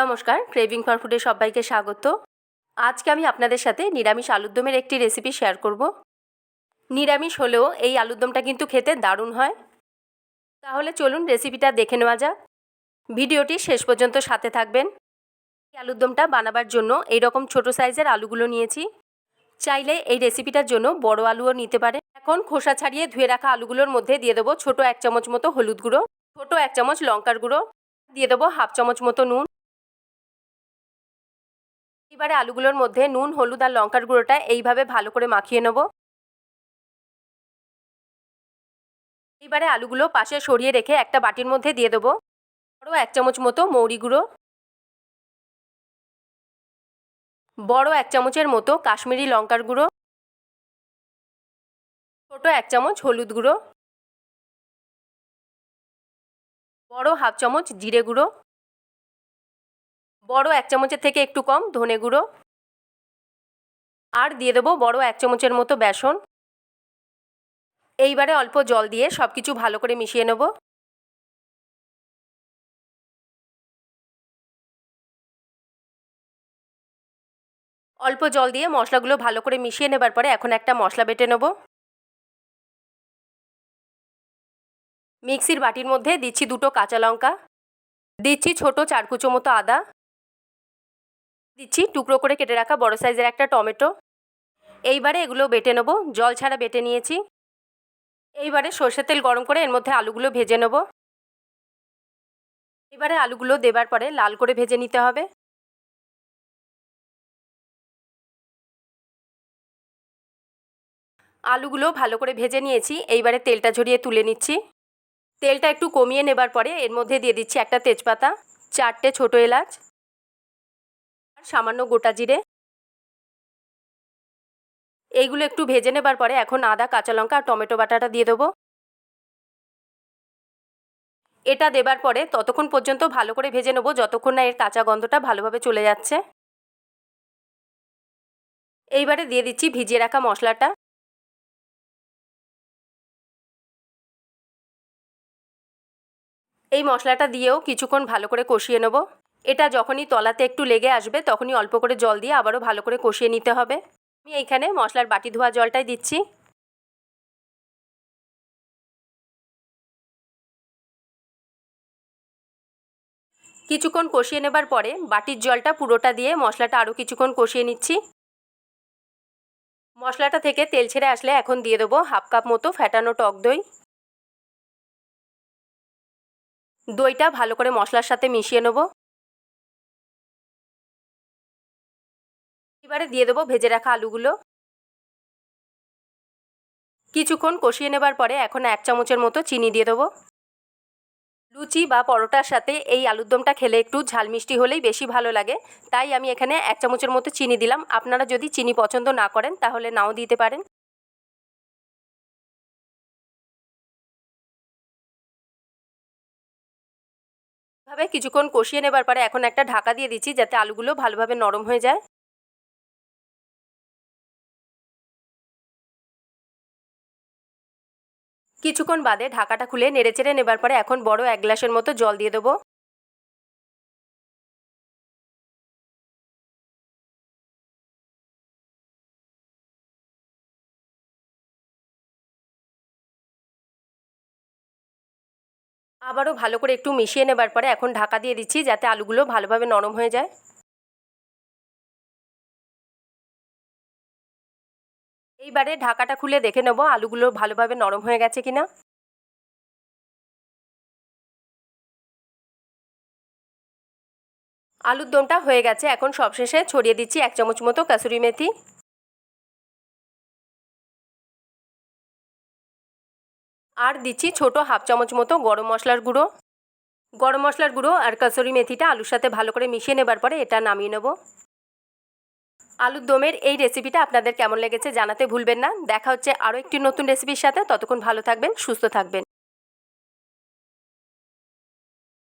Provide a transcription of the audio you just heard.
নমস্কার craving for ফুডে সবাইকে স্বাগত। আজকে আমি আপনাদের সাথে নিরামিষ আলুরদমের একটি রেসিপি শেয়ার করব। নিরামিষ হলেও এই আলুরদমটা কিন্তু খেতে দারুণ হয়। তাহলে চলুন রেসিপিটা দেখে নেওয়া যাক। ভিডিওটি শেষ পর্যন্ত সাথে থাকবেন। এই আলুরদমটা বানাবার জন্য এই রকম ছোট সাইজের আলুগুলো নিয়েছি। চাইলে এই রেসিপিটার জন্য বড় আলুও নিতে পারে এখন খোসা ছাড়িয়ে ধুয়ে রাখা আলুগুলোর মধ্যে দিয়ে দেবো ছোটো এক চামচ মতো হলুদ গুঁড়ো, ছোটো এক চামচ লঙ্কার গুঁড়ো, দিয়ে দেবো হাফ চামচ মতো নুন। এবারে আলুগুলোর মধ্যে নুন, হলুদ আর লঙ্কার গুঁড়োটা এইভাবে ভালো করে মাখিয়ে নেব। এইবারে আলুগুলো পাশে সরিয়ে রেখে একটা বাটির মধ্যে দিয়ে দেবো। বড় এক চামচ মতো মৌরি গুঁড়ো। বড় এক চামচের মতো কাশ্মীরি লঙ্কার গুঁড়ো। ছোটো এক চামচ হলুদ গুঁড়ো। বড় হাফ চামচ জিরে গুঁড়ো। বড় এক চামচের থেকে একটু কম ধনে গুঁড়ো। আর দিয়ে দেবো বড় এক চামচের মতো বেসন। এইবারে অল্প জল দিয়ে সব কিছু ভালো করে মিশিয়ে নেব। অল্প জল দিয়ে মশলাগুলো ভালো করে মিশিয়ে নেবার পরে এখন একটা মশলা বেটে নেব। মিক্সির বাটির মধ্যে দিচ্ছি দুটো কাঁচা লঙ্কা। দিচ্ছি ছোটো চারকুচো মতো আদা। দিচ্ছি, টুকরো করে কেটে রাখা বড় সাইজের একটা টমেটো। এইবারে এগুলো বেটে নেব, জল ছাড়া বেটে নিয়েছি। এইবারে সর্ষের তেল গরম করে এর মধ্যে আলুগুলো ভেজে নেব। এবারে আলুগুলো দেবার পরে লাল করে ভেজে নিতে হবে। আলুগুলো ভালো করে ভেজে নিয়েছি, এইবারে তেলটা ঝরিয়ে তুলে নিচ্ছি। তেলটা একটু কমিয়ে নেবার পরে এর মধ্যে দিয়ে দিচ্ছি একটা তেজপাতা, চারটে ছোটো এলাচ সামান্য গোটা জিরে। এইগুলো একটু ভেজে নেবার পরে এখন আদা, কাঁচা লঙ্কা আর টমেটো বাটাটা দিয়ে দেবো। এটা দেবার পরে ততক্ষণ পর্যন্ত ভালো করে ভেজে নেব, যতক্ষণ না এর কাঁচা গন্ধটা ভালোভাবে চলে যাচ্ছে। এইবারে দিয়ে দিচ্ছি ভিজিয়ে রাখা মশলাটা। এই মশলাটা দিয়েও কিছুক্ষণ ভালো করে কষিয়ে নেব। এটা যখনই তলাতে একটু লেগে আসবে, তখনই অল্প করে জল দিয়ে আবারও ভালো করে কষিয়ে নিতে হবে। আমি এইখানে মশলার বাটি ধোয়া জলটাই দিচ্ছি। কিছুক্ষণ কষিয়ে নেবার পরে বাটির জলটা পুরোটা দিয়ে মশলাটা আরও কিছুক্ষণ কষিয়ে নিচ্ছি। মশলাটা থেকে তেল ছেড়ে আসলে এখন দিয়ে দেবো হাফ কাপ মতো ফ্যাটানো টক দই। দইটা ভালো করে মশলার সাথে মিশিয়ে নেব। এবারে দিয়ে দেবো ভেজে রাখা আলুগুলো। কিছুক্ষণ কষিয়ে নেবার পরে এখন এক চামচের মতো চিনি দিয়ে দেবো। লুচি বা পরোটার সাথে এই আলুর দমটা খেলে একটু ঝাল মিষ্টি হলেই বেশি ভালো লাগে। তাই আমি এখানে এক চামচের মতো চিনি দিলাম। আপনারা যদি চিনি পছন্দ না করেন, তাহলে নাও দিতে পারেন। ভাবে কিছুক্ষণ কষিয়ে নেবার পরে এখন একটা ঢাকা দিয়ে দিচ্ছি যাতে আলুগুলো ভালোভাবে নরম হয়ে যায়। কিছুক্ষণ বাদে ঢাকাটা খুলে নেড়েচেড়ে নেবার পরে এখন বড় এক গ্লাসের মতো জল দিয়ে দেবো। আবারও ভালো করে একটু মিশিয়ে নেবার পরে এখন ঢাকা দিয়ে দিচ্ছি যাতে আলুগুলো ভালোভাবে নরম হয়ে যায়। এইবারে ঢাকাটা খুলে দেখে নেব, আলুগুলো ভালোভাবে নরম হয়ে গেছে কিনা। আলুর দমটা হয়ে গেছে, এখন সবশেষে ছড়িয়ে দিচ্ছি এক চামচ মতো কাসুরি মেথি। আর দিচ্ছি ছোট হাফ চামচ মতো গরম মশলার গুঁড়ো। গরম মশলার গুঁড়ো আর কাসুরি মেথিটা আলুর সাথে ভালো করে মিশিয়ে নেবার পরে এটা নামিয়ে নেব। আলুর দমের এই রেসিপিটা আপনাদের কেমন লেগেছে জানাতে ভুলবেন না। দেখা হচ্ছে আরও একটি নতুন রেসিপির সাথে। ততক্ষণ ভালো থাকবেন, সুস্থ থাকবেন।